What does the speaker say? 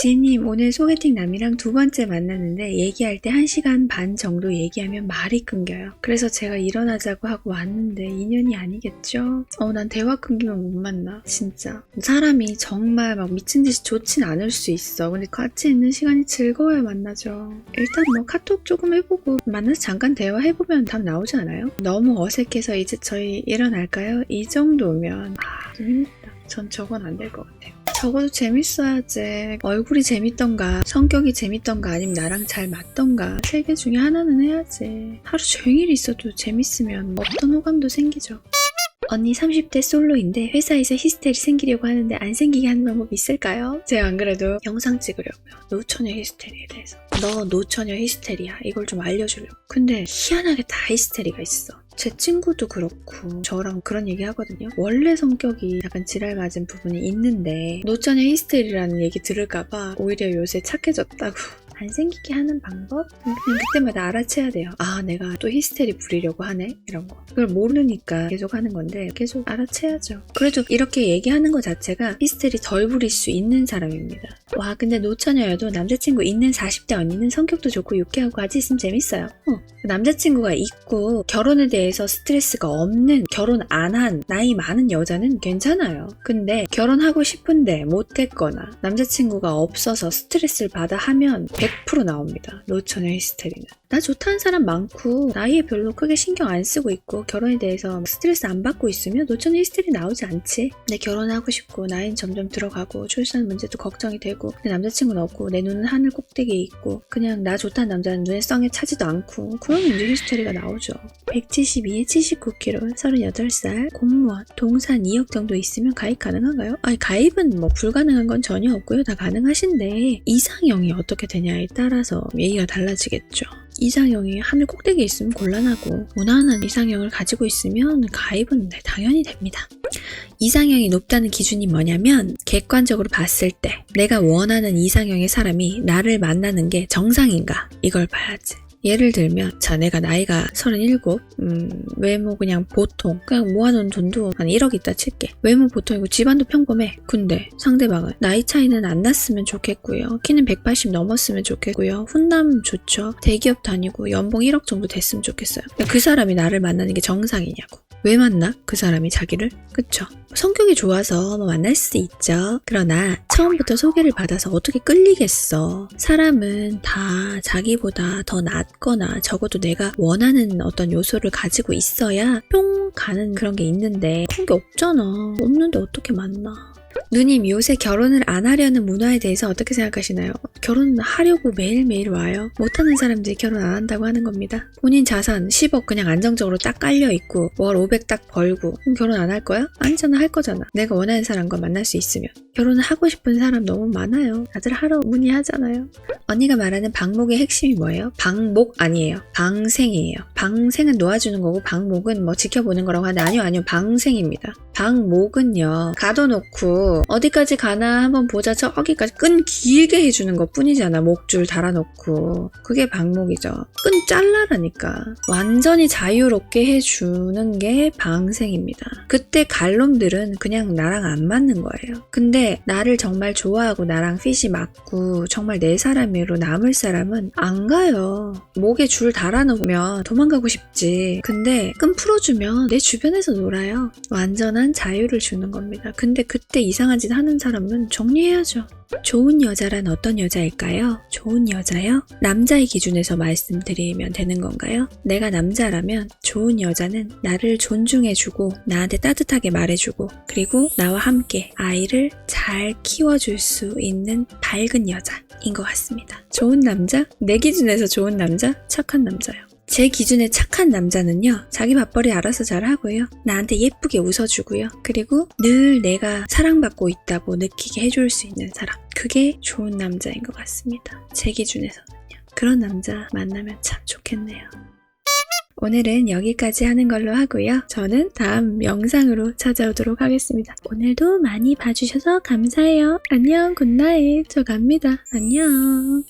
지님 오늘 소개팅 남이랑 두 번째 만났는데 얘기할 때한 시간 반 정도 얘기하면 말이 끊겨요. 그래서 제가 일어나자고 하고 왔는데 인연이 아니겠죠? 어, 난 대화 끊기면 못 만나. 진짜. 사람이 정말 막 미친 듯이 좋진 않을 수 있어. 근데 같이 있는 시간이 즐거워야 만나죠. 일단 뭐 카톡 조금 해보고 만나서 잠깐 대화해보면 답 나오지 않아요? 너무 어색해서 이제 저희 일어날까요? 이 정도면 아, 좀 힘들다. 전 저건 안 될 것 같아요. 적어도 재밌어야지. 얼굴이 재밌던가, 성격이 재밌던가, 아니면 나랑 잘 맞던가, 세 개 중에 하나는 해야지. 하루 종일 있어도 재밌으면 어떤 호감도 생기죠. 언니 30대 솔로인데 회사에서 히스테리 생기려고 하는데 안 생기게 하는 방법 있을까요? 제가 안 그래도 영상 찍으려고요. 노처녀 히스테리에 대해서. 너 노처녀 히스테리야. 이걸 좀 알려주려고. 근데 희한하게 다 히스테리가 있어. 제 친구도 그렇고 저랑 그런 얘기 하거든요. 원래 성격이 약간 지랄 맞은 부분이 있는데 노처녀 히스테리라는 얘기 들을까봐 오히려 요새 착해졌다고. 안 생기게 하는 방법? 그냥 그때마다 알아채야 돼요. 아, 내가 또 히스테리 부리려고 하네? 이런 거. 그걸 모르니까 계속 하는 건데 계속 알아채야죠. 그래도 이렇게 얘기하는 것 자체가 히스테리 덜 부릴 수 있는 사람입니다. 와, 근데 노처녀여도 남자친구 있는 40대 언니는 성격도 좋고 유쾌하고 같이 있으면 재밌어요. 어, 남자친구가 있고 결혼에 대해서 스트레스가 없는 결혼 안 한 나이 많은 여자는 괜찮아요. 근데 결혼하고 싶은데 못했거나 남자친구가 없어서 스트레스를 받아 하면 100% 나옵니다. 노처녀 히스테리는. 나 좋다는 사람 많고 나이에 별로 크게 신경 안 쓰고 있고 결혼에 대해서 스트레스 안 받고 있으면 노처녀 히스테리 나오지 않지. 내 결혼하고 싶고 나이는 점점 들어가고 출산 문제도 걱정이 되고 내 남자친구는 없고 내 눈은 하늘 꼭대기에 있고 그냥 나 좋다는 남자는 눈에 썽에 차지도 않고 그러면 이제 히스테리가 나오죠. 172에 79kg, 38살, 공무원, 동산 2억 정도 있으면 가입 가능한가요? 아니 가입은 뭐 불가능한 건 전혀 없고요. 다 가능하신데 이상형이 어떻게 되냐에 따라서 얘기가 달라지겠죠. 이상형이 하늘 꼭대기에 있으면 곤란하고 무난한 이상형을 가지고 있으면 가입은 네, 당연히 됩니다. 이상형이 높다는 기준이 뭐냐면 객관적으로 봤을 때 내가 원하는 이상형의 사람이 나를 만나는 게 정상인가 이걸 봐야지. 예를 들면 자 내가 나이가 37 음, 외모 그냥 보통 그냥 모아놓은 돈도 한 1억 있다 칠게. 외모 보통이고 집안도 평범해. 근데 상대방은 나이 차이는 안 났으면 좋겠고요. 키는 180 넘었으면 좋겠고요. 훈남 좋죠. 대기업 다니고 연봉 1억 정도 됐으면 좋겠어요. 그 사람이 나를 만나는 게 정상이냐고 왜 만나? 그 사람이 자기를? 그쵸? 성격이 좋아서 뭐 만날 수 있죠. 그러나 처음부터 소개를 받아서 어떻게 끌리겠어. 사람은 다 자기보다 더 낫거나 적어도 내가 원하는 어떤 요소를 가지고 있어야 뿅 가는 그런 게 있는데 그런 게 없잖아. 없는데 어떻게 만나. 누님 요새 결혼을 안 하려는 문화에 대해서 어떻게 생각하시나요? 결혼하려고 매일매일 와요. 못하는 사람들이 결혼 안 한다고 하는 겁니다. 본인 자산 10억 그냥 안정적으로 딱 깔려 있고 월 500 딱 벌고 그럼 결혼 안 할 거야? 아니잖아 할 거잖아. 내가 원하는 사람과 만날 수 있으면. 결혼을 하고 싶은 사람 너무 많아요. 다들 하러 문의하잖아요. 언니가 말하는 방목의 핵심이 뭐예요? 방목 아니에요. 방생이에요. 방생은 놓아주는 거고 방목은 뭐 지켜보는 거라고 하는데 아니요 아니요 방생입니다. 방목은요 가둬놓고 어디까지 가나 한번 보자 저기까지 끈 길게 해주는 것 뿐이잖아. 목줄 달아놓고. 그게 방목이죠. 끈 잘라라니까. 완전히 자유롭게 해주는 게 방생입니다. 그때 갈놈들은 그냥 나랑 안 맞는 거예요. 근데 나를 정말 좋아하고 나랑 핏이 맞고 정말 내 사람으로 남을 사람은 안 가요. 목에 줄 달아놓으면 도망가고 싶지. 근데 끈 풀어주면 내 주변에서 놀아요 완전한 자유를 주는 겁니다 근데 그때 이상한 짓 하는 사람은 정리해야죠 좋은 여자란 어떤 여자일까요? 좋은 여자요? 남자의 기준에서 말씀드리면 되는 건가요? 내가 남자라면 좋은 여자는 나를 존중해주고 나한테 따뜻하게 말해주고 그리고 나와 함께 아이를 잘 키워줄 수 있는 밝은 여자인 것 같습니다. 좋은 남자? 내 기준에서 좋은 남자? 착한 남자요. 제 기준에 착한 남자는요, 자기 밥벌이 알아서 잘 하고요, 나한테 예쁘게 웃어주고요, 그리고 늘 내가 사랑받고 있다고 느끼게 해줄 수 있는 사람. 그게 좋은 남자인 것 같습니다. 제 기준에서는요. 그런 남자 만나면 참 좋겠네요. 오늘은 여기까지 하는 걸로 하고요. 저는 다음 영상으로 찾아오도록 하겠습니다. 오늘도 많이 봐주셔서 감사해요. 안녕, 굿나잇. 저 갑니다. 안녕.